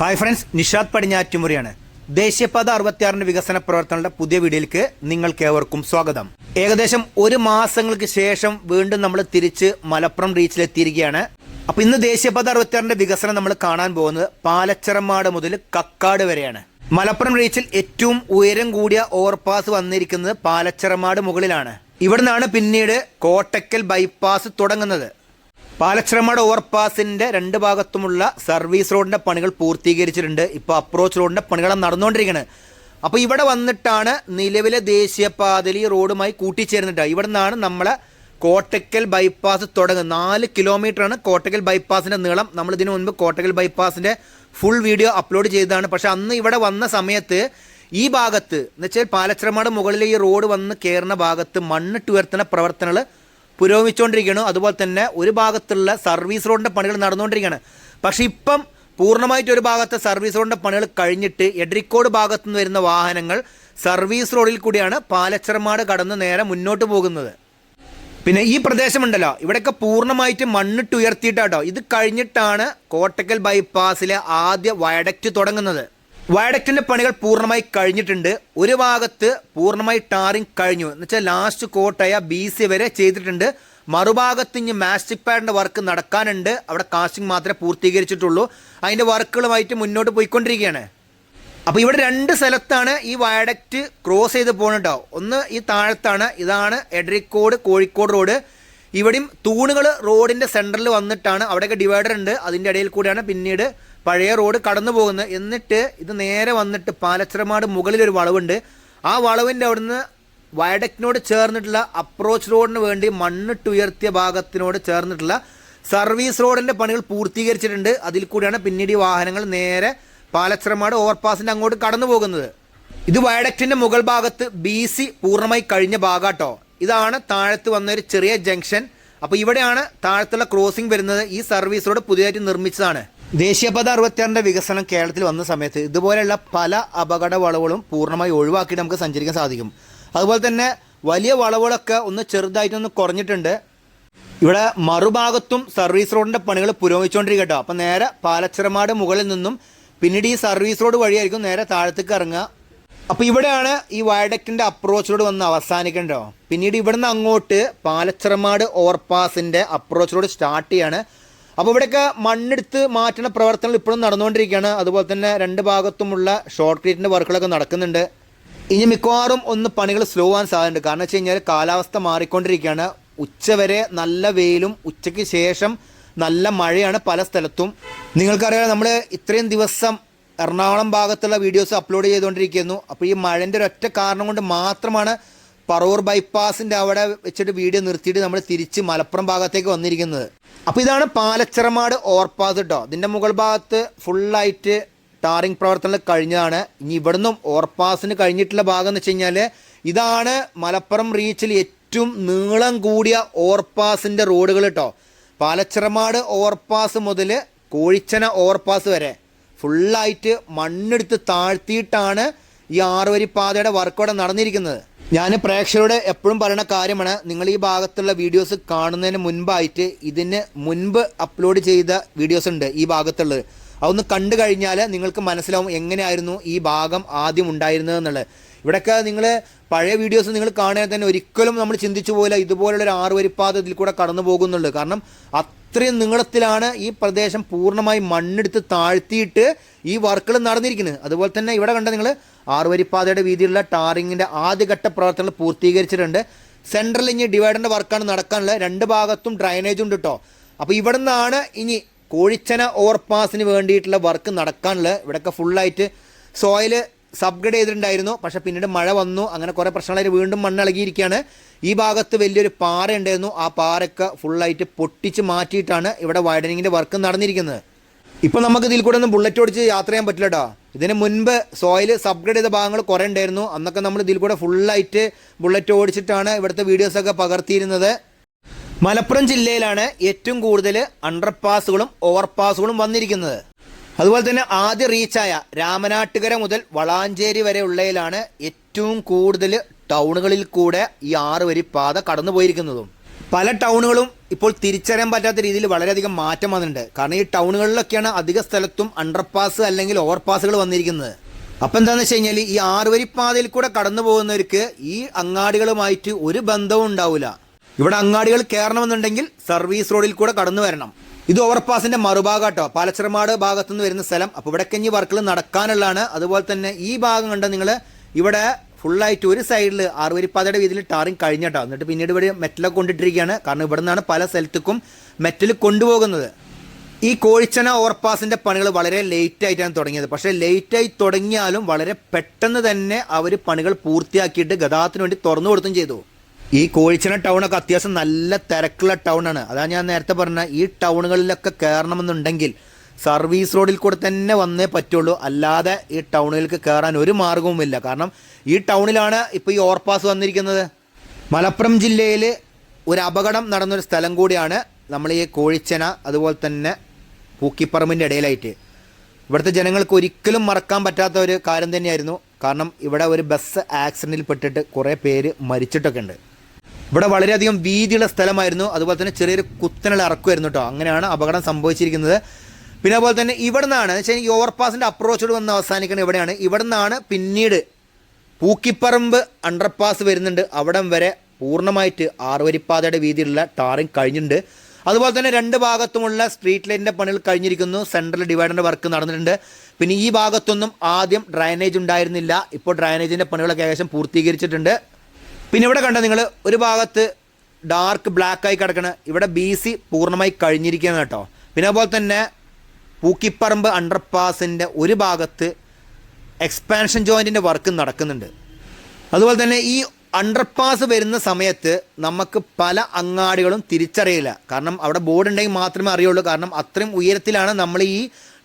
Hi friends Nishad പടിഞ്ഞാറ്റുമുറിയാണ്. ദേശീയപാത അറുപത്തിയാറിന്റെ വികസന പ്രവർത്തനങ്ങളുടെ പുതിയ വീഡിയോയിലേക്ക് നിങ്ങൾക്ക് ഏവർക്കും സ്വാഗതം. ഏകദേശം ഒരു മാസങ്ങൾക്ക് ശേഷം വീണ്ടും നമ്മൾ തിരിച്ച് മലപ്പുറം റീച്ചിലെത്തിയിരിക്കുകയാണ്. അപ്പൊ ഇന്ന് ദേശീയപാത അറുപത്തിയാറിന്റെ വികസനം നമ്മൾ കാണാൻ പോകുന്നത് പാലച്ചിറമാട് മുതൽ കക്കാട് വരെയാണ്. മലപ്പുറം റീച്ചിൽ ഏറ്റവും ഉയരം കൂടിയ ഓവർപാസ് വന്നിരിക്കുന്നത് പാലച്ചിറമാട് മുകളിലാണ്. ഇവിടുന്നാണ് പിന്നീട് കോട്ടക്കൽ ബൈപ്പാസ് തുടങ്ങുന്നത്. പാലച്ചിറമാട് ഓവർപാസിന്റെ രണ്ട് ഭാഗത്തുമുള്ള സർവീസ് റോഡിന്റെ പണികൾ പൂർത്തീകരിച്ചിട്ടുണ്ട്. ഇപ്പോൾ അപ്രോച്ച് റോഡിന്റെ പണികൾ നടന്നുകൊണ്ടിരിക്കുന്നത് അപ്പോൾ ഇവിടെ വന്നിട്ടാണ് നിലവിലെ ദേശീയപാതയിൽ ഈ റോഡുമായി കൂട്ടിച്ചേർന്നിട്ട്. ഇവിടെ നിന്നാണ് നമ്മളെ കോട്ടക്കൽ ബൈപ്പാസ് തുടങ്ങുന്നത്. നാല് കിലോമീറ്ററാണ് കോട്ടക്കൽ ബൈപ്പാസിന്റെ നീളം. നമ്മൾ ഇതിനു മുൻപ് കോട്ടക്കൽ ബൈപ്പാസിന്റെ ഫുൾ വീഡിയോ അപ്ലോഡ് ചെയ്തതാണ്. പക്ഷെ അന്ന് ഇവിടെ വന്ന സമയത്ത് ഈ ഭാഗത്ത് എന്ന് വെച്ചാൽ പാലച്ചിറമാട് മുകളിൽ ഈ റോഡ് വന്ന് കയറുന്ന ഭാഗത്ത് മണ്ണിട്ട് ഉയർത്തുന്ന പ്രവർത്തനങ്ങൾ പുരോഗമിച്ചുകൊണ്ടിരിക്കുകയാണ്. അതുപോലെ തന്നെ ഒരു ഭാഗത്തുള്ള സർവീസ് റോഡിന്റെ പണികൾ നടന്നുകൊണ്ടിരിക്കുകയാണ്. പക്ഷേ ഇപ്പം പൂർണമായിട്ട് ഒരു ഭാഗത്തെ സർവീസ് റോഡിന്റെ പണികൾ കഴിഞ്ഞിട്ട് എഡ്രിക്കോട് ഭാഗത്തു നിന്ന് വരുന്ന വാഹനങ്ങൾ സർവീസ് റോഡിൽ കൂടിയാണ് പാലച്ചിറമാട് കടന്ന് നേരെ മുന്നോട്ട് പോകുന്നത്. പിന്നെ ഈ പ്രദേശമുണ്ടല്ലോ. ഇവിടെയൊക്കെ പൂർണമായിട്ട് മണ്ണിട്ട് ഉയർത്തിയിട്ടാട്ടോ. ഇത് കഴിഞ്ഞിട്ടാണ് കോട്ടക്കൽ ബൈപ്പാസിലെ ആദ്യ വയഡക്റ്റ് തുടങ്ങുന്നത്. വയഡക്റ്റിന്റെ പണികൾ പൂർണമായി കഴിഞ്ഞിട്ടുണ്ട്. ഒരു ഭാഗത്ത് പൂർണമായി ടാറിങ് കഴിഞ്ഞു. എന്ന് വെച്ചാൽ ലാസ്റ്റ് കോട്ടായ ബി സി വരെ ചെയ്തിട്ടുണ്ട്. മറുഭാഗത്ത് ഇനി മാസ്റ്റിക് പാഡിന്റെ വർക്ക് നടക്കാനുണ്ട്. അവിടെ കാസ്റ്റിംഗ് മാത്രമേ പൂർത്തീകരിച്ചിട്ടുള്ളൂ. അതിന്റെ വർക്കുകളുമായിട്ട് മുന്നോട്ട് പോയിക്കൊണ്ടിരിക്കുകയാണ്. അപ്പോൾ ഇവിടെ രണ്ട് സ്ഥലത്താണ് ഈ വയഡക്റ്റ് ക്രോസ് ചെയ്ത് പോകുന്നുണ്ടോ ഒന്ന് ഈ താഴത്താണ്. ഇതാണ് എഡ്രിക്കോട് കോഴിക്കോട് റോഡ് ഇവിടെയും തൂണുകൾ റോഡിന്റെ സെന്ററിൽ വന്നിട്ടാണ് അവിടെയൊക്കെ ഡിവൈഡർ ഉണ്ട്. അതിന്റെ ഇടയിൽ കൂടിയാണ് പിന്നീട് പഴയ റോഡ് കടന്നു പോകുന്നത് എന്നിട്ട് ഇത് നേരെ വന്നിട്ട് പാലച്ചിറമാട് മുകളിലൊരു വളവുണ്ട്. ആ വളവിന്റെ അവിടുന്ന് വയഡക്റ്റിനോട് ചേർന്നിട്ടുള്ള അപ്രോച്ച് റോഡിന് വേണ്ടി മണ്ണിട്ട് ഉയർത്തിയ ഭാഗത്തിനോട് ചേർന്നിട്ടുള്ള സർവീസ് റോഡിന്റെ പണികൾ പൂർത്തീകരിച്ചിട്ടുണ്ട്. അതിൽ കൂടിയാണ് പിന്നീട് ഈ വാഹനങ്ങൾ നേരെ പാലച്ചിറമാട് ഓവർപാസിന്റെ അങ്ങോട്ട് കടന്നു പോകുന്നത്. ഇത് വയഡക്റ്റിന്റെ മുകൾ ഭാഗത്ത് ബി സി പൂർണമായി കഴിഞ്ഞ ഭാഗാട്ടോ. ഇതാണ് താഴത്ത് വന്ന ഒരു ചെറിയ ജംഗ്ഷൻ. അപ്പോൾ ഇവിടെയാണ് താഴത്തുള്ള ക്രോസിംഗ് വരുന്നത്. ഈ സർവീസ് റോഡ് പുതിയതായിട്ട് നിർമ്മിച്ചതാണ്. ദേശീയപാത അറുപത്തിയാറിന്റെ വികസനം കേരളത്തിൽ വന്ന സമയത്ത് ഇതുപോലെയുള്ള പല അപകട വളവുകളും പൂർണമായി ഒഴിവാക്കി നമുക്ക് സഞ്ചരിക്കാൻ സാധിക്കും. അതുപോലെ തന്നെ വലിയ വളവുകളൊക്കെ ഒന്ന് ചെറുതായിട്ടൊന്ന് കുറഞ്ഞിട്ടുണ്ട്. ഇവിടെ മറുഭാഗത്തും സർവീസ് റോഡിന്റെ പണികൾ പുരോഗമിച്ചുകൊണ്ടിരിക്കട്ടോ. അപ്പം നേരെ പാലച്ചിറമാട് മുകളിൽ നിന്നും പിന്നീട് ഈ സർവീസ് റോഡ് വഴിയായിരിക്കും നേരെ താഴത്തേക്ക് ഇറങ്ങുക. അപ്പോൾ ഇവിടെയാണ് ഈ വയഡക്റ്റിന്റെ അപ്രോച്ച് റോഡ് വന്ന് അവസാനിക്കേണ്ടോ പിന്നീട് ഇവിടുന്ന് അങ്ങോട്ട് പാലച്ചിറമാട് ഓവർപാസിന്റെ അപ്രോച്ച് റോഡ് സ്റ്റാർട്ട് ചെയ്യാണ്. അപ്പോൾ ഇവിടെയൊക്കെ മണ്ണെടുത്ത് മാറ്റുന്ന പ്രവർത്തനങ്ങൾ ഇപ്പോഴും നടന്നുകൊണ്ടിരിക്കുകയാണ്. അതുപോലെ തന്നെ രണ്ട് ഭാഗത്തുമുള്ള ഷോർട്ട് ക്രീറ്റിന്റെ വർക്കുകളൊക്കെ നടക്കുന്നുണ്ട്. ഇനി മിക്കവാറും ഒന്ന് പണികൾ സ്ലോ ആവാൻ സാധ്യതയുണ്ട്. കാരണം വെച്ച് കഴിഞ്ഞാൽ കാലാവസ്ഥ മാറിക്കൊണ്ടിരിക്കുകയാണ്. ഉച്ചവരെ നല്ല വെയിലും ഉച്ചയ്ക്ക് ശേഷം നല്ല മഴയാണ് പല സ്ഥലത്തും. നിങ്ങൾക്കറിയാം നമ്മൾ ഇത്രയും ദിവസം എറണാകുളം ഭാഗത്തുള്ള വീഡിയോസ് അപ്ലോഡ് ചെയ്തുകൊണ്ടിരിക്കുന്നു. അപ്പോൾ ഈ മഴന്റെ ഒരൊറ്റ കാരണം കൊണ്ട് മാത്രമാണ് പറവൂർ ബൈപ്പാസിന്റെ അവിടെ വെച്ചിട്ട് വീഡിയോ നിർത്തിയിട്ട് നമ്മൾ തിരിച്ച് മലപ്പുറം ഭാഗത്തേക്ക് വന്നിരിക്കുന്നത്. അപ്പോൾ ഇതാണ് പാലച്ചിറമാട് ഓവർപാസ് കേട്ടോ ഇതിന്റെ മുകൾ ഭാഗത്ത് ഫുള്ളായിട്ട് ടാറിംഗ് പ്രവർത്തനങ്ങൾ കഴിഞ്ഞതാണ്. ഇനി ഇവിടുന്നും ഓവർപാസിന് കഴിഞ്ഞിട്ടുള്ള ഭാഗം എന്ന് വെച്ച് കഴിഞ്ഞാൽ ഇതാണ് മലപ്പുറം റീച്ചിൽ ഏറ്റവും നീളം കൂടിയ ഓവർപാസിന്റെ റോഡുകൾ കേട്ടോ പാലച്ചിറമാട് ഓവർപാസ് മുതൽ കോഴിച്ചന ഓവർപാസ് വരെ. ഫുള്ളായിട്ട് മണ്ണെടുത്ത് താഴ്ത്തിയിട്ടാണ് ഈ ആറുവരി പാതയുടെ വർക്ക് ഇവിടെ നടന്നിരിക്കുന്നത്. ഞാൻ പ്രേക്ഷകരോട് എപ്പോഴും പറയുന്ന കാര്യമാണ് നിങ്ങൾ ഈ ഭാഗത്തുള്ള വീഡിയോസ് കാണുന്നതിന് മുൻപായിട്ട് ഇതിന് മുൻപ് അപ്ലോഡ് ചെയ്ത വീഡിയോസ് ഉണ്ട് ഈ ഭാഗത്തുള്ളത്. അതൊന്ന് കണ്ടു കഴിഞ്ഞാൽ നിങ്ങൾക്ക് മനസ്സിലാവും എങ്ങനെയായിരുന്നു ഈ ഭാഗം ആദ്യം ഉണ്ടായിരുന്നതെന്നുള്ളത് ഇവിടെയൊക്കെ നിങ്ങൾ പഴയ വീഡിയോസ് നിങ്ങൾ കാണുക തന്നെ ഒരിക്കലും നമ്മൾ ചിന്തിച്ചു പോയില്ല ഇതുപോലുള്ള ഒരു ആറുവരിപ്പാത ഇതിൽ കൂടെ കടന്നു പോകുന്നുള്ളൂ കാരണം അത്രയും നീളത്തിലാണ് ഈ പ്രദേശം പൂർണമായി മണ്ണെടുത്ത് താഴ്ത്തിയിട്ട് ഈ വർക്കുകൾ നടന്നിരിക്കുന്നത്. അതുപോലെ തന്നെ ഇവിടെ കണ്ട നിങ്ങൾ ആറുവരിപ്പാതയുടെ വീതിയിലുള്ള ടാറിങ്ങിന്റെ ആദ്യഘട്ട പ്രവർത്തനങ്ങൾ പൂർത്തീകരിച്ചിട്ടുണ്ട്. സെൻട്രൽ ഇനി ഡിവൈഡറിന്റെ വർക്കാണ് നടക്കാനുള്ളത്. രണ്ട് ഭാഗത്തും ഡ്രൈനേജ് ഉണ്ട് കേട്ടോ അപ്പോൾ ഇവിടെ നിന്നാണ് ഇനി കോഴിച്ചന ഓവർപാസിന് വേണ്ടിയിട്ടുള്ള വർക്ക് നടക്കാനുള്ളത്. ഇവിടെയൊക്കെ ഫുള്ളായിട്ട് സോയിൽ സബ്ഗ്രേഡ് ചെയ്തിട്ടുണ്ടായിരുന്നു. പക്ഷേ പിന്നീട് മഴ വന്നു. അങ്ങനെ കുറേ പ്രശ്നങ്ങളായിട്ട് വീണ്ടും മണ്ണ് ഇളകിയിരിക്കുകയാണ് ഈ ഭാഗത്ത് വലിയൊരു പാറ ഉണ്ടായിരുന്നു ആ പാറയൊക്കെ ഫുള്ളായിട്ട് പൊട്ടിച്ച് മാറ്റിയിട്ടാണ് ഇവിടെ വൈഡനിങ്ങിന്റെ വർക്ക് നടന്നിരിക്കുന്നത്. ഇപ്പോൾ നമുക്ക് ഇതിൽ കൂടെ ഒന്നും ബുള്ളറ്റ് ഓടിച്ച് യാത്ര ചെയ്യാൻ പറ്റില്ല കേട്ടോ ഇതിന് മുൻപ് സോയിൽ സബ്ഗ്രേഡ് ചെയ്ത ഭാഗങ്ങൾ കുറേ ഉണ്ടായിരുന്നു. അന്നൊക്കെ നമ്മൾ ഇതിൽ കൂടെ ഫുള്ളായിട്ട് ബുള്ളറ്റ് ഓടിച്ചിട്ടാണ് ഇവിടുത്തെ വീഡിയോസൊക്കെ പകർത്തിയിരുന്നത്. മലപ്പുറം ജില്ലയിലാണ് ഏറ്റവും കൂടുതൽ അണ്ടർപാസുകളും ഓവർപാസുകളും വന്നിരിക്കുന്നത്. അതുപോലെ തന്നെ ആദ്യ റീച്ചായ രാമനാട്ടുകര മുതൽ വളാഞ്ചേരി വരെ ഉള്ളതിലാണ് ഏറ്റവും കൂടുതൽ ടൗണുകളിൽ കൂടെ ഈ ആറ് വരി പാത കടന്നു പോയിരിക്കുന്നതും പല ടൗണുകളും ഇപ്പോൾ തിരിച്ചറിയാൻ പറ്റാത്ത രീതിയിൽ വളരെയധികം മാറ്റം വന്നിട്ടുണ്ട്. കാരണം ഈ ടൗണുകളിലൊക്കെയാണ് അധിക സ്ഥലത്തും അണ്ടർപാസ് അല്ലെങ്കിൽ ഓവർപാസുകൾ വന്നിരിക്കുന്നത്. അപ്പം എന്താണെന്ന് വെച്ച് കഴിഞ്ഞാൽ ഈ ആറുവരിപ്പാതയിൽ കൂടെ കടന്നു പോകുന്നവർക്ക് ഈ അങ്ങാടികളുമായിട്ട് ഒരു ബന്ധവും ഉണ്ടാവില്ല ഇവിടെ അങ്ങാടികൾ കയറണമെന്നുണ്ടെങ്കിൽ സർവീസ് റോഡിൽ കൂടെ കടന്നു വരണം. ഇത് ഓവർപാസിന്റെ മറുഭാഗം കേട്ടോ പാലച്ചിറമാട് ഭാഗത്തു നിന്ന് വരുന്ന സ്ഥലം. അപ്പോൾ ഇവിടെ കഞ്ഞി വർക്കുകൾ നടക്കാനുള്ളതാണ്. അതുപോലെ തന്നെ ഈ ഭാഗം കണ്ട് നിങ്ങൾ ഇവിടെ ഫുള്ളായിട്ട് ഒരു സൈഡിൽ ആറുവരിപ്പാതയുടെ വീതിയിൽ ടാറിങ് കഴിഞ്ഞിട്ടോ. എന്നിട്ട് പിന്നീട് ഇവിടെ മെറ്റലൊക്കെ കൊണ്ടിട്ടിരിക്കുകയാണ്. കാരണം ഇവിടെ നിന്നാണ് പല സ്ഥലത്തേക്കും മെറ്റൽ കൊണ്ടുപോകുന്നത്. ഈ കോഴിച്ചന ഓവർപാസിന്റെ പണികൾ വളരെ ലേറ്റ് ആയിട്ടാണ് തുടങ്ങിയത്. പക്ഷേ ലേറ്റ് ആയി തുടങ്ങിയാലും വളരെ പെട്ടെന്ന് തന്നെ അവർ പണികൾ പൂർത്തിയാക്കിയിട്ട് ഗതാഗതത്തിന് വേണ്ടി തുറന്നു കൊടുത്തും ചെയ്തു. ഈ കോഴിച്ചന ടൗണൊക്കെ അത്യാവശ്യം നല്ല തിരക്കുള്ള ടൗണാണ് അതാണ് ഞാൻ നേരത്തെ പറഞ്ഞ ഈ ടൗണുകളിലൊക്കെ കയറണമെന്നുണ്ടെങ്കിൽ സർവീസ് റോഡിൽ കൂടെ തന്നെ വന്നേ പറ്റുള്ളൂ. അല്ലാതെ ഈ ടൗണിലേക്ക് കയറാൻ ഒരു മാർഗവുമില്ല കാരണം ഈ ടൗണിലാണ് ഇപ്പോൾ ഈ ഓർപാസ് വന്നിരിക്കുന്നത്. മലപ്പുറം ജില്ലയിൽ ഒരു അപകടം നടന്നൊരു സ്ഥലം കൂടിയാണ് നമ്മൾ ഈ കോഴിച്ചന അതുപോലെ തന്നെ പൂക്കിപ്പറമ്പിന്റെ ഇടയിലായിട്ട്. ഇവിടുത്തെ ജനങ്ങൾക്ക് ഒരിക്കലും മറക്കാൻ പറ്റാത്ത ഒരു കാര്യം തന്നെയായിരുന്നു. കാരണം ഇവിടെ ഒരു ബസ് ആക്സിഡന്റിൽ പെട്ടിട്ട് കുറേ പേര് മരിച്ചിട്ടൊക്കെ ഉണ്ട്. ഇവിടെ വളരെയധികം വീതിയുള്ള സ്ഥലമായിരുന്നു. അതുപോലെ തന്നെ ചെറിയൊരു കുത്തനുള്ള ഇറക്കുമായിരുന്നു കേട്ടോ അങ്ങനെയാണ് അപകടം സംഭവിച്ചിരിക്കുന്നത്. പിന്നെ അതുപോലെ തന്നെ ഇവിടെ നിന്നാണ് വെച്ചാൽ ഈ ഓവർപാസിന്റെ അപ്രോച്ചോട് വന്ന് അവസാനിക്കുന്നത് ഇവിടെയാണ്. ഇവിടെ നിന്നാണ് പിന്നീട് പൂക്കിപ്പറമ്പ് അണ്ടർപാസ് വരുന്നുണ്ട്. അവിടം വരെ പൂർണമായിട്ട് ആറുവരിപ്പാതയുടെ വീതിയിലുള്ള ടാറിങ് കഴിഞ്ഞിട്ടുണ്ട്. അതുപോലെ തന്നെ രണ്ട് ഭാഗത്തുമുള്ള സ്ട്രീറ്റ് ലൈറ്റിന്റെ പണികൾ കഴിഞ്ഞിരിക്കുന്നു. സെൻട്രൽ ഡിവൈഡറിന്റെ വർക്ക് നടന്നിട്ടുണ്ട്. പിന്നെ ഈ ഭാഗത്തൊന്നും ആദ്യം ഡ്രൈനേജ് ഉണ്ടായിരുന്നില്ല. ഇപ്പോൾ ഡ്രൈനേജിന്റെ പണികളൊക്കെ ഏകദേശം പൂർത്തീകരിച്ചിട്ടുണ്ട്. പിന്നെ ഇവിടെ കണ്ട നിങ്ങൾ ഒരു ഭാഗത്ത് ഡാർക്ക് ബ്ലാക്ക് ആയി കിടക്കണ. ഇവിടെ ബി സി പൂർണമായി കഴിഞ്ഞിരിക്കുകയാണ് കേട്ടോ. പിന്നെ അതുപോലെ തന്നെ പൂക്കിപ്പറമ്പ് അണ്ടർപാസിന്റെ ഒരു ഭാഗത്ത് എക്സ്പാൻഷൻ ജോയിന്റിന്റെ വർക്ക് നടക്കുന്നുണ്ട്. അതുപോലെ തന്നെ ഈ അണ്ടർപാസ് വരുന്ന സമയത്ത് നമുക്ക് പല അങ്ങാടികളും തിരിച്ചറിയില്ല. കാരണം അവിടെ ബോർഡ് ഉണ്ടെങ്കിൽ മാത്രമേ അറിയുള്ളൂ. കാരണം അത്രയും ഉയരത്തിലാണ് നമ്മൾ ഈ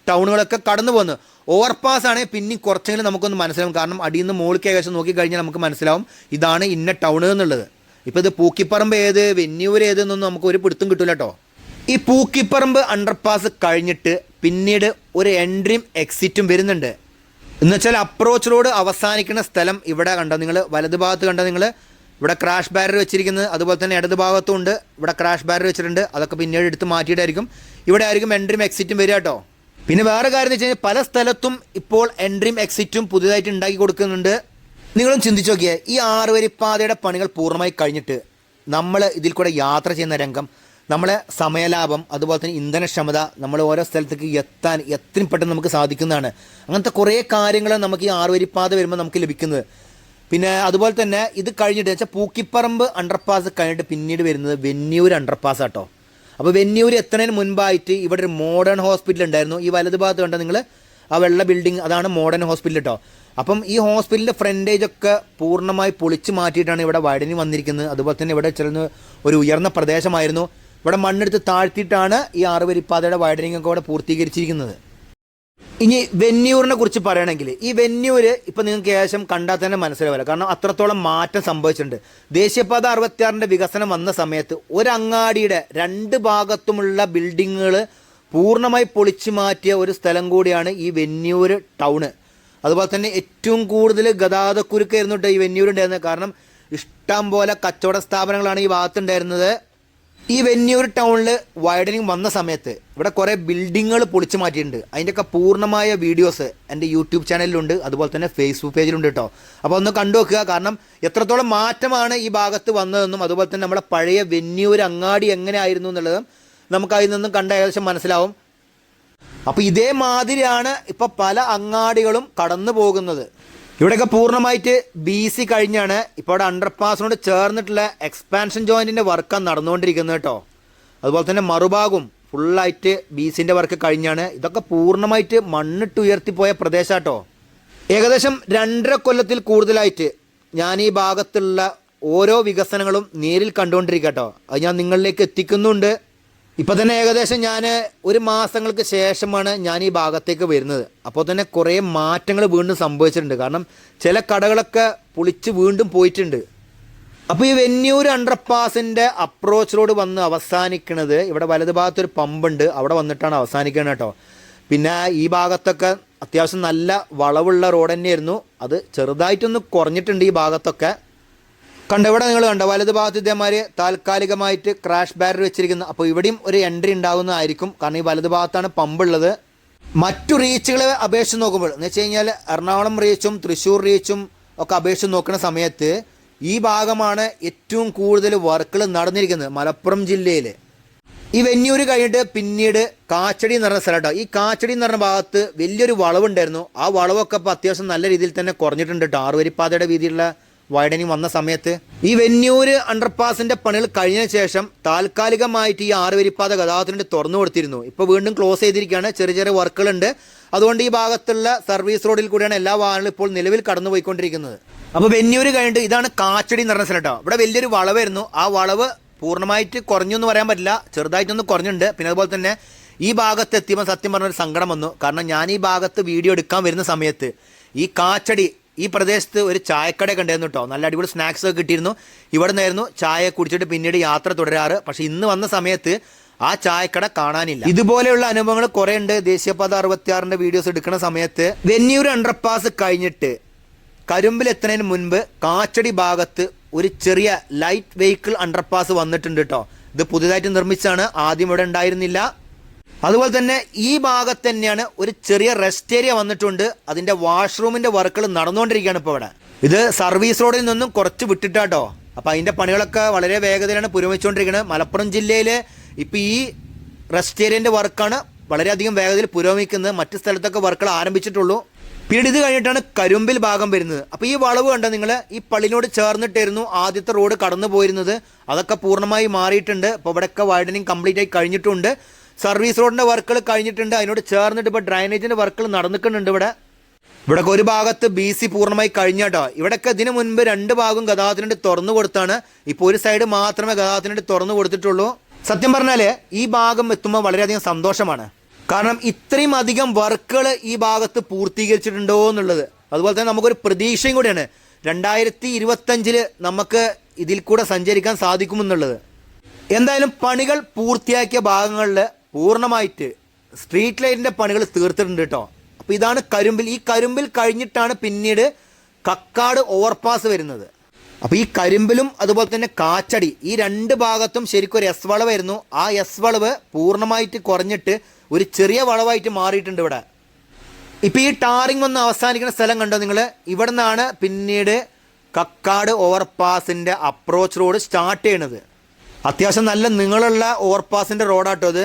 ടൗണുകളൊക്കെ കടന്നു പോകുന്നത്. ഓവർപാസ് ആണെങ്കിൽ പിന്നെയും കുറച്ചെങ്കിലും നമുക്കൊന്ന് മനസ്സിലാവും. കാരണം അടിയിൽ നിന്ന് മുകളിലേക്ക് ഏകദേശം നോക്കിക്കഴിഞ്ഞാൽ നമുക്ക് മനസ്സിലാവും ഇതാണ് ഇന്ന ടൗൺ എന്നുള്ളത്. ഇപ്പോൾ ഇത് പൂക്കിപ്പറമ്പ് ഏത് വെന്യൂർ ഏത് എന്നൊന്നും നമുക്ക് ഒരു പിടുത്തും കിട്ടില്ല കേട്ടോ ഈ പൂക്കിപ്പറമ്പ് അണ്ടർപാസ് കഴിഞ്ഞിട്ട് പിന്നീട് ഒരു എൻട്രിയും എക്സിറ്റും വരുന്നുണ്ട്. എന്നുവെച്ചാൽ അപ്രോച്ച് റോഡ് അവസാനിക്കുന്ന സ്ഥലം ഇവിടെ കണ്ടോ? നിങ്ങൾ വലത് ഭാഗത്ത് കണ്ടോ നിങ്ങൾ? ഇവിടെ ക്രാഷ് ബാരർ വെച്ചിരിക്കുന്നത്. അതുപോലെ തന്നെ ഇടത് ഭാഗത്തും ഉണ്ട്. ഇവിടെ ക്രാഷ് ബാരർ വെച്ചിട്ടുണ്ട്. അതൊക്കെ പിന്നീട് എടുത്ത് മാറ്റിയിട്ടായിരിക്കും. ഇവിടെ ആയിരിക്കും എൻട്രിയും എക്സിറ്റും വരിക കേട്ടോ പിന്നെ വേറെ കാര്യം എന്ന് വെച്ച് കഴിഞ്ഞാൽ പല സ്ഥലത്തും ഇപ്പോൾ എൻട്രിയും എക്സിറ്റും പുതിയതായിട്ട് ഉണ്ടാക്കി കൊടുക്കുന്നുണ്ട്. നിങ്ങളും ചിന്തിച്ചു നോക്കിയേ ഈ ആറുവരിപ്പാതയുടെ പണികൾ പൂർണമായി കഴിഞ്ഞിട്ട് നമ്മൾ ഇതിൽ കൂടെ യാത്ര ചെയ്യുന്ന രംഗം നമ്മളെ സമയലാഭം അതുപോലെ തന്നെ ഇന്ധനക്ഷമത നമ്മൾ ഓരോ സ്ഥലത്തേക്ക് എത്താൻ എത്രയും പെട്ടെന്ന് നമുക്ക് സാധിക്കുന്നതാണ്. അങ്ങനത്തെ കുറേ കാര്യങ്ങൾ നമുക്ക് ഈ ആറുവരിപ്പാത വരുമ്പോൾ നമുക്ക് ലഭിക്കുന്നത്. പിന്നെ അതുപോലെ തന്നെ ഇത് കഴിഞ്ഞിട്ട് വെച്ചാൽ പൂക്കിപ്പറമ്പ് അണ്ടർപാസ് കഴിഞ്ഞിട്ട് പിന്നീട് വരുന്നത് വെന്നിയൂർ അണ്ടർപാസ് ആട്ടോ. അപ്പോൾ വെന്നിയൂർ എത്തുന്നതിന് മുൻപായിട്ട് ഇവിടെ ഒരു മോഡേൺ ഹോസ്പിറ്റൽ ഉണ്ടായിരുന്നു. ഈ വലത് ഭാഗത്ത് കണ്ട നിങ്ങൾ ആ വെള്ള ബിൽഡിംഗ് അതാണ് മോഡേൺ ഹോസ്പിറ്റൽ കേട്ടോ അപ്പം ഈ ഹോസ്പിറ്റലിന്റെ ഫ്രണ്ടേജ് ഒക്കെ പൂർണമായി പൊളിച്ച് മാറ്റിയിട്ടാണ് ഇവിടെ വൈഡനി വന്നിരിക്കുന്നത്. അതുപോലെ തന്നെ ഇവിടെ ചെറുന്ന് ഒരു ഉയർന്ന പ്രദേശമായിരുന്നു. ഇവിടെ മണ്ണെടുത്ത് താഴ്ത്തിയിട്ടാണ് ഈ ആറുവരിപ്പാതയുടെ വൈഡനിങ് ഒക്കെ ഇവിടെ പൂർത്തീകരിച്ചിരിക്കുന്നത്. ഇനി വെന്യൂറിനെ കുറിച്ച് പറയുകയാണെങ്കിൽ ഈ വെന്യൂര് ഇപ്പം നിങ്ങൾക്ക് ഏകദേശം കണ്ടാൽ തന്നെ മനസ്സിലാവില്ല. കാരണം അത്രത്തോളം മാറ്റം സംഭവിച്ചിട്ടുണ്ട്. ദേശീയപാത അറുപത്തിയാറിന്റെ വികസനം വന്ന സമയത്ത് ഒരങ്ങാടിയുടെ രണ്ട് ഭാഗത്തുമുള്ള ബിൽഡിങ്ങുകൾ പൂർണമായി പൊളിച്ചു മാറ്റിയ ഒരു സ്ഥലം കൂടിയാണ് ഈ വെന്യൂര് ടൗണ്. അതുപോലെ തന്നെ ഏറ്റവും കൂടുതൽ ഗതാഗതക്കുരുക്കായിരുന്നു ഈ വെന്യൂരുണ്ടായിരുന്നത് കാരണം ഇഷ്ടം പോലെ കച്ചവട സ്ഥാപനങ്ങളാണ് ഈ ഭാഗത്തുണ്ടായിരുന്നത്. ഈ വെന്യൂർ ടൗണിൽ വൈഡനിങ് വന്ന സമയത്ത് ഇവിടെ കുറേ ബിൽഡിങ്ങുകൾ പൊളിച്ചു മാറ്റിയിട്ടുണ്ട്. അതിന്റെയൊക്കെ പൂർണമായ വീഡിയോസ് എന്റെ യൂട്യൂബ് ചാനലിലുണ്ട് അതുപോലെ തന്നെ ഫേസ്ബുക്ക് പേജിലുണ്ട് കേട്ടോ അപ്പോൾ ഒന്ന് കണ്ടു വെക്കുക കാരണം എത്രത്തോളം മാറ്റമാണ് ഈ ഭാഗത്ത് വന്നതെന്നും അതുപോലെ തന്നെ നമ്മുടെ പഴയ വെന്യൂർ അങ്ങാടി എങ്ങനെയായിരുന്നു എന്നുള്ളതും നമുക്ക് അതിൽ നിന്നും കണ്ട ഏകദേശം മനസ്സിലാവും. അപ്പോൾ ഇതേമാതിരിയാണ് ഇപ്പോൾ പല അങ്ങാടികളും കടന്നു പോകുന്നത് ഇവിടെയൊക്കെ പൂർണമായിട്ട് ബി സി കഴിഞ്ഞാണ്. ഇപ്പോൾ അവിടെ അണ്ടർപാസിനോട് ചേർന്നിട്ടുള്ള എക്സ്പാൻഷൻ ജോയിന്റിന്റെ വർക്കാണ് നടന്നുകൊണ്ടിരിക്കുന്നത് കേട്ടോ. അതുപോലെ തന്നെ മറുഭാഗവും ഫുള്ളായിട്ട് ബി സിന്റെ വർക്ക് കഴിഞ്ഞാണ്. ഇതൊക്കെ പൂർണമായിട്ട് മണ്ണിട്ട് ഉയർത്തിപ്പോയ പ്രദേശം കേട്ടോ ഏകദേശം രണ്ടര കൊല്ലത്തിൽ കൂടുതലായിട്ട് ഞാൻ ഈ ഭാഗത്തുള്ള ഓരോ വികസനങ്ങളും നേരിൽ കണ്ടുകൊണ്ടിരിക്കട്ടോ. കേട്ടോ അത് ഞാൻ നിങ്ങളിലേക്ക് എത്തിക്കുന്നുണ്ട്. ഇപ്പം തന്നെ ഏകദേശം ഞാൻ ഒരു മാസങ്ങൾക്ക് ശേഷമാണ് ഞാൻ ഈ ഭാഗത്തേക്ക് വരുന്നത്. അപ്പോൾ തന്നെ കുറേ മാറ്റങ്ങൾ വീണ്ടും സംഭവിച്ചിട്ടുണ്ട്. കാരണം ചില കടകളൊക്കെ പൊളിച്ച് വീണ്ടും പോയിട്ടുണ്ട്. അപ്പോൾ ഈ വെന്യൂർ അണ്ടർപാസിന്റെ അപ്രോച്ചിലോട് വന്ന് അവസാനിക്കുന്നത് ഇവിടെ വലത് ഭാഗത്തൊരു പമ്പുണ്ട്. അവിടെ വന്നിട്ടാണ് അവസാനിക്കുന്നത് കേട്ടോ. പിന്നെ ഈ ഭാഗത്തൊക്കെ അത്യാവശ്യം നല്ല വളവുള്ള റോഡ് തന്നെയായിരുന്നു. അത് ചെറുതായിട്ടൊന്ന് കുറഞ്ഞിട്ടുണ്ട് ഈ ഭാഗത്തൊക്കെ. കണ്ടോ ഇവിടെ നിങ്ങൾ കണ്ടോ വലത് ഭാഗത്ത് ഇതേമാതിരി താൽക്കാലികമായിട്ട് ക്രാഷ് ബാരർ വെച്ചിരിക്കുന്നു. അപ്പോൾ ഇവിടെയും ഒരു എൻട്രി ഉണ്ടാകുന്നതായിരിക്കും. കാരണം ഈ വലത് ഭാഗത്താണ് പമ്പുള്ളത് മറ്റു റീച്ചുകളെ അപേക്ഷിച്ച് നോക്കുമ്പോൾ എന്ന് വെച്ച് കഴിഞ്ഞാൽ എറണാകുളം റീച്ചും തൃശ്ശൂർ റീച്ചും ഒക്കെ അപേക്ഷിച്ച് നോക്കുന്ന സമയത്ത് ഈ ഭാഗമാണ് ഏറ്റവും കൂടുതൽ വർക്കുകൾ നടന്നിരിക്കുന്നത് മലപ്പുറം ജില്ലയിൽ ഈ വെന്നൂര് കഴിഞ്ഞിട്ട് പിന്നീട് കാച്ചടി എന്ന് പറഞ്ഞ സ്ഥലം ഈ കാച്ചടി എന്ന് പറഞ്ഞ ഭാഗത്ത് വലിയൊരു വളവുണ്ടായിരുന്നു. ആ വളവൊക്കെ ഇപ്പോൾ അത്യാവശ്യം നല്ല രീതിയിൽ തന്നെ കുറഞ്ഞിട്ടുണ്ട് കേട്ടോ ആറുവരിപ്പാതയുടെ വീതിയുള്ള വൈഡനിങ് വന്ന സമയത്ത് ഈ വെന്നൂര് അണ്ടർപാസിന്റെ പണികൾ കഴിഞ്ഞ ശേഷം താൽക്കാലികമായിട്ട് ഈ ആറുവരിപ്പാത ഗതാഗതത്തിന് വേണ്ടി തുറന്നു കൊടുത്തിരുന്നു. ഇപ്പോൾ വീണ്ടും ക്ലോസ് ചെയ്തിരിക്കുകയാണ്. ചെറിയ ചെറിയ വർക്കുകളുണ്ട്. അതുകൊണ്ട് ഈ ഭാഗത്തുള്ള സർവീസ് റോഡിൽ കൂടിയാണ് എല്ലാ വാഹനങ്ങളും ഇപ്പോൾ നിലവിൽ കടന്നു പോയിക്കൊണ്ടിരിക്കുന്നത് അപ്പോൾ വെന്നൂര് കഴിഞ്ഞിട്ട് ഇതാണ് കാച്ചടി എന്ന് പറഞ്ഞ സ്ഥലം കേട്ടോ. ഇവിടെ വലിയൊരു വളവായിരുന്നു ആ വളവ് പൂർണമായിട്ട് കുറഞ്ഞു എന്ന് പറയാൻ പറ്റില്ല. ചെറുതായിട്ടൊന്ന് കുറഞ്ഞിട്ടുണ്ട്. പിന്നെ അതുപോലെ തന്നെ ഈ ഭാഗത്ത് എത്തിയപ്പോൾ സത്യം പറഞ്ഞൊരു സങ്കടം വന്നു. കാരണം ഞാൻ ഈ ഭാഗത്ത് വീഡിയോ എടുക്കാൻ വരുന്ന സമയത്ത് ഈ കാച്ചടി ഈ പ്രദേശത്ത് ഒരു ചായക്കട കണ്ടിരുന്നു കേട്ടോ നല്ല അടിപൊളി സ്നാക്സ് ഒക്കെ കിട്ടിയിരുന്നു. ഇവിടെ നിന്നായിരുന്നു ചായ കുടിച്ചിട്ട് പിന്നീട് യാത്ര തുടരാറ്. പക്ഷെ ഇന്ന് വന്ന സമയത്ത് ആ ചായക്കട കാണാനില്ല. ഇതുപോലെയുള്ള അനുഭവങ്ങൾ കുറേ ഉണ്ട്. ദേശീയപാത അറുപത്തിയാറിന്റെ വീഡിയോസ് എടുക്കുന്ന സമയത്ത് വെന്നിയൂർ അണ്ടർപാസ് കഴിഞ്ഞിട്ട് കരുമ്പിലെത്തുന്നതിന് മുൻപ് കാച്ചടി ഭാഗത്ത് ഒരു ചെറിയ ലൈറ്റ് വെഹിക്കിൾ അണ്ടർപാസ് വന്നിട്ടുണ്ട് കേട്ടോ ഇത് പുതുതായിട്ട് നിർമ്മിച്ചാണ് ആദ്യം ഇവിടെ ഉണ്ടായിരുന്നില്ല. അതുപോലെ തന്നെ ഈ ഭാഗത്ത് തന്നെയാണ് ഒരു ചെറിയ റെസ്റ്റ് ഏരിയ വന്നിട്ടുണ്ട്. അതിന്റെ വാഷ്റൂമിന്റെ വർക്കുകൾ നടന്നുകൊണ്ടിരിക്കുകയാണ് ഇപ്പോൾ ഇവിടെ. ഇത് സർവീസ് റോഡിൽ നിന്നും കുറച്ച് വിട്ടിട്ടാട്ടോ. അപ്പൊ അതിന്റെ പണികളൊക്കെ വളരെ വേഗതയിലാണ് പുരോഗമിച്ചുകൊണ്ടിരിക്കുന്നത്. മലപ്പുറം ജില്ലയിൽ ഇപ്പൊ ഈ റെസ്റ്റ് ഏരിയന്റെ വർക്കാണ് വളരെയധികം വേഗതയിൽ പുരോഗമിക്കുന്നത്. മറ്റു സ്ഥലത്തൊക്കെ വർക്കുകൾ ആരംഭിച്ചിട്ടുള്ളൂ. പിന്നീട് ഇത് കഴിഞ്ഞിട്ടാണ് കരുമ്പിൽ ഭാഗം വരുന്നത്. അപ്പോൾ ഈ വളവ് കണ്ട നിങ്ങൾ ഈ പള്ളിനോട് ചേർന്നിട്ടായിരുന്നു ആദ്യത്തെ റോഡ് കടന്നു പോയിരുന്നത് അതൊക്കെ പൂർണമായി മാറിയിട്ടുണ്ട്. അപ്പോൾ ഇവിടെയൊക്കെ വൈഡനിങ് കംപ്ലീറ്റ് ആയി കഴിഞ്ഞിട്ടുണ്ട്. സർവീസ് റോഡിന്റെ വർക്കുകൾ കഴിഞ്ഞിട്ടുണ്ട്. അതിനോട് ചേർന്നിട്ട് ഇപ്പോൾ ഡ്രൈനേജിന്റെ വർക്കുകൾ നടന്നിട്ടുണ്ട് ഇവിടെ. ഇവിടെ ഒരു ഭാഗത്ത് ബി സി പൂർണമായി കഴിഞ്ഞാട്ടോ ഇവിടെയൊക്കെ ഇതിനു മുൻപ് രണ്ട് ഭാഗം ഗതാഗതത്തിന് തുറന്നു കൊടുത്താണ്. ഇപ്പോൾ ഒരു സൈഡ് മാത്രമേ ഗതാഗതത്തിന് തുറന്നു കൊടുത്തിട്ടുള്ളൂ. സത്യം പറഞ്ഞാൽ ഈ ഭാഗം എത്തുമ്പോൾ വളരെയധികം സന്തോഷമാണ്. കാരണം ഇത്രയും അധികം വർക്കുകൾ ഈ ഭാഗത്ത് പൂർത്തീകരിച്ചിട്ടുണ്ടോ എന്നുള്ളത്. അതുപോലെ തന്നെ നമുക്കൊരു പ്രതീക്ഷയും കൂടിയാണ്. രണ്ടായിരത്തി ഇരുപത്തഞ്ചിൽ നമുക്ക് ഇതിൽ കൂടെ സഞ്ചരിക്കാൻ സാധിക്കുമെന്നുള്ളത്. എന്തായാലും പണികൾ പൂർത്തിയാക്കിയ ഭാഗങ്ങളിൽ പൂർണമായിട്ട് സ്ട്രീറ്റ് ലൈറ്റിന്റെ പണികൾ തീർത്തിട്ടുണ്ട് കേട്ടോ. അപ്പോൾ ഇതാണ് കരുമ്പിൽ. ഈ കരുമ്പിൽ കഴിഞ്ഞിട്ടാണ് പിന്നീട് കക്കാട് ഓവർപാസ് വരുന്നത്. അപ്പോൾ ഈ കരിമ്പിലും അതുപോലെ തന്നെ കാച്ചടി ഈ രണ്ട് ഭാഗത്തും ശരിക്കും ഒരു എസ് വളവായിരുന്നു ആ എസ് വളവ് പൂർണമായിട്ട് കുറഞ്ഞിട്ട് ഒരു ചെറിയ വളവായിട്ട് മാറിയിട്ടുണ്ട് ഇവിടെ. ഇപ്പം ഈ ടാറിങ് വന്ന് അവസാനിക്കുന്ന സ്ഥലം കണ്ടോ നിങ്ങൾ ഇവിടെ നിന്നാണ് പിന്നീട് കക്കാട് ഓവർപാസിന്റെ അപ്രോച്ച് റോഡ് സ്റ്റാർട്ട് ചെയ്യണത്. അത്യാവശ്യം നല്ല നീളമുള്ള ഓവർപാസിന്റെ റോഡാട്ടോ അത്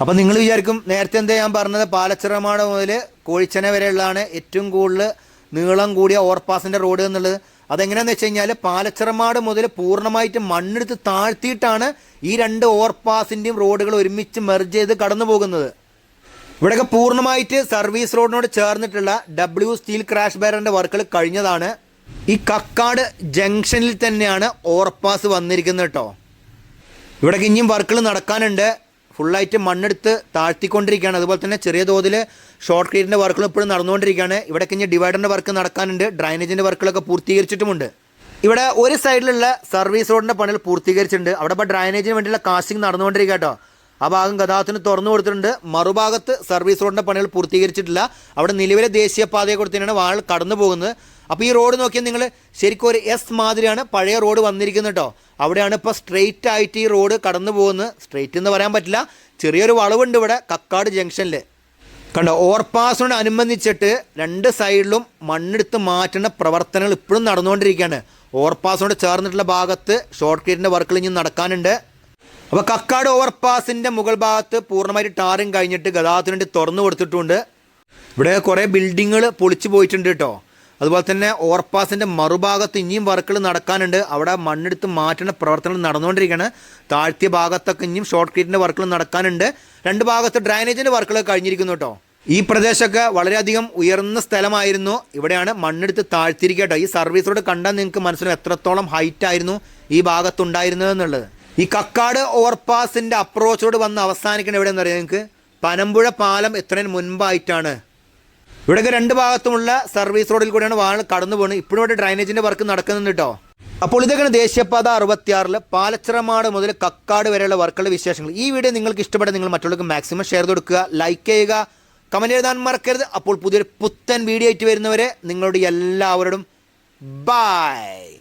അപ്പം നിങ്ങൾ വിചാരിക്കും നേരത്തെ എന്താ ഞാൻ പറഞ്ഞത്? പാലച്ചിറമാട മുതൽ കോഴിച്ചന വരെയുള്ളതാണ് ഏറ്റവും കൂടുതൽ നീളം കൂടിയ ഓവർപാസിന്റെ റോഡ് എന്നുള്ളത്. അതെങ്ങനെയാണെന്ന് വെച്ച് കഴിഞ്ഞാൽ പാലച്ചിറമാട് മുതൽ പൂർണമായിട്ട് മണ്ണെടുത്ത് താഴ്ത്തിയിട്ടാണ് ഈ രണ്ട് ഓവർപാസിന്റെയും റോഡുകൾ ഒരുമിച്ച് മെർജ് ചെയ്ത് കടന്നു പോകുന്നത്. ഇവിടെയൊക്കെ പൂർണമായിട്ട് സർവീസ് റോഡിനോട് ചേർന്നിട്ടുള്ള ഡബ്ല്യു സ്റ്റീൽ ക്രാഷ് ബാരറിന്റെ വർക്കുകൾ കഴിഞ്ഞതാണ്. ഈ കക്കാട് ജംഗ്ഷനിൽ തന്നെയാണ് ഓവർപാസ് വന്നിരിക്കുന്നത് കേട്ടോ ഇവിടേക്ക് ഇനിയും വർക്കുകൾ നടക്കാനുണ്ട്. ഫുള്ളായിട്ട് മണ്ണെടുത്ത് താഴ്ത്തിക്കൊണ്ടിരിക്കുകയാണ്. അതുപോലെ തന്നെ ചെറിയ തോതിൽ ഷോർട്ട് ക്രീറ്റിന്റെ വർക്കുകളും ഇപ്പോഴും നടന്നുകൊണ്ടിരിക്കുകയാണ്. ഇവിടെ കഴിഞ്ഞ് ഡിവൈഡറിന്റെ വർക്ക് നടക്കാനുണ്ട്. ഡ്രൈനേജിന്റെ വർക്കുകളൊക്കെ പൂർത്തീകരിച്ചിട്ടുമുണ്ട്. ഇവിടെ ഒരു സൈഡിലുള്ള സർവീസ് റോഡിന്റെ പണികൾ പൂർത്തീകരിച്ചിട്ടുണ്ട്. അവിടെ ഇപ്പോൾ ഡ്രൈനേജിന് വേണ്ടിയുള്ള കാസ്റ്റിംഗ് നടന്നുകൊണ്ടിരിക്കുക കേട്ടോ. ആ ഭാഗം ഗതാഗതത്തിന് തുറന്നു കൊടുത്തിട്ടുണ്ട്. മറുഭാഗത്ത് സർവീസ് റോഡിന്റെ പണികൾ പൂർത്തീകരിച്ചിട്ടില്ല. അവിടെ നിലവിലെ ദേശീയപാതയെ കൊടുത്തതിനാണ് വാൾ കടന്നു പോകുന്നത് അപ്പോൾ ഈ റോഡ് നോക്കിയാൽ നിങ്ങൾ ശരിക്കും ഒരു എസ് മാതിരിയാണ് പഴയ റോഡ് വന്നിരിക്കുന്നത് കേട്ടോ. അവിടെയാണ് ഇപ്പോൾ സ്ട്രെയിറ്റ് ആയിട്ട് ഈ റോഡ് കടന്നു പോകുന്നത്. സ്ട്രെയിറ്റ് എന്ന് പറയാൻ പറ്റില്ല. ചെറിയൊരു വളവുണ്ട് ഇവിടെ കക്കാട് ജംഗ്ഷനിൽ കണ്ടോ ഓവർപാസിനോട് അനുബന്ധിച്ചിട്ട് രണ്ട് സൈഡിലും മണ്ണെടുത്ത് മാറ്റുന്ന പ്രവർത്തനങ്ങൾ ഇപ്പോഴും നടന്നുകൊണ്ടിരിക്കുകയാണ്. ഓവർപാസിനോട് ചേർന്നിട്ടുള്ള ഭാഗത്ത് ഷോർട്ട് ക്രീറ്റിന്റെ വർക്കുകൾ ഇനി നടക്കാനുണ്ട്. അപ്പോൾ കക്കാട് ഓവർപാസിന്റെ മുകൾ ഭാഗത്ത് പൂർണമായിട്ട് ടാറിങ് കഴിഞ്ഞിട്ട് ഗതാഗതത്തിന് തുറന്നു കൊടുത്തിട്ടുണ്ട്. ഇവിടെ കുറേ ബിൽഡിങ്ങുകൾ പൊളിച്ചു പോയിട്ടുണ്ട് കേട്ടോ. അതുപോലെ തന്നെ ഓവർപാസിന്റെ മറുഭാഗത്ത് ഇനിയും വർക്കുകൾ നടക്കാനുണ്ട്. അവിടെ മണ്ണെടുത്ത് മാറ്റുന്ന പ്രവർത്തനങ്ങൾ നടന്നുകൊണ്ടിരിക്കുകയാണ്. താഴ്ത്തിയ ഭാഗത്തൊക്കെ ഇനിയും ഷോർട്ട് ക്രീറ്റിന്റെ വർക്കുകൾ നടക്കാനുണ്ട്. രണ്ട് ഭാഗത്ത് ഡ്രൈനേജിന്റെ വർക്കുകൾ കഴിഞ്ഞിരിക്കുന്നു കേട്ടോ. ഈ പ്രദേശമൊക്കെ വളരെയധികം ഉയർന്ന സ്ഥലമായിരുന്നു. ഇവിടെയാണ് മണ്ണെടുത്ത് താഴ്ത്തിയിരിക്കുക കേട്ടോ. ഈ സർവീസിലൂടെ കണ്ടാൽ നിങ്ങൾക്ക് മനസ്സിലും എത്രത്തോളം ഹൈറ്റ് ആയിരുന്നു ഈ ഭാഗത്തുണ്ടായിരുന്നത് എന്നുള്ളത്. ഈ കക്കാട് ഓവർപാസിന്റെ അപ്രോച്ചോട് വന്ന് അവസാനിക്കുന്ന എവിടെയെന്ന് അറിയാം നിങ്ങൾക്ക്? പനമ്പുഴ പാലം എത്രയും മുൻപായിട്ടാണ്. ഇവിടെയൊക്കെ രണ്ട് ഭാഗത്തുമുള്ള സർവീസ് റോഡിൽ കൂടെയാണ് വാഹനം കടന്നു പോകുന്നത് ഇപ്പോഴും ഇവിടെ ഡ്രൈനേജിന്റെ വർക്ക് നടക്കുന്നുണ്ട് കേട്ടോ. അപ്പോൾ ഇതൊക്കെയാണ് ദേശീയപാത അറുപത്തിയാറിൽ പാലച്ചിറമാട് മുതൽ കക്കാട് വരെയുള്ള വർക്കുകളുടെ വിശേഷങ്ങൾ. ഈ വീഡിയോ നിങ്ങൾക്ക് ഇഷ്ടപ്പെട്ട നിങ്ങൾ മറ്റുള്ളവർക്ക് മാക്സിമം ഷെയർ കൊടുക്കുക ലൈക്ക് ചെയ്യുക കമന്റ് എഴുതാൻ മറക്കരുത്. അപ്പോൾ പുതിയൊരു പുത്തൻ വീഡിയോ ആയിട്ട് വരുന്നവരെ നിങ്ങളുടെ എല്ലാവരോടും ബൈ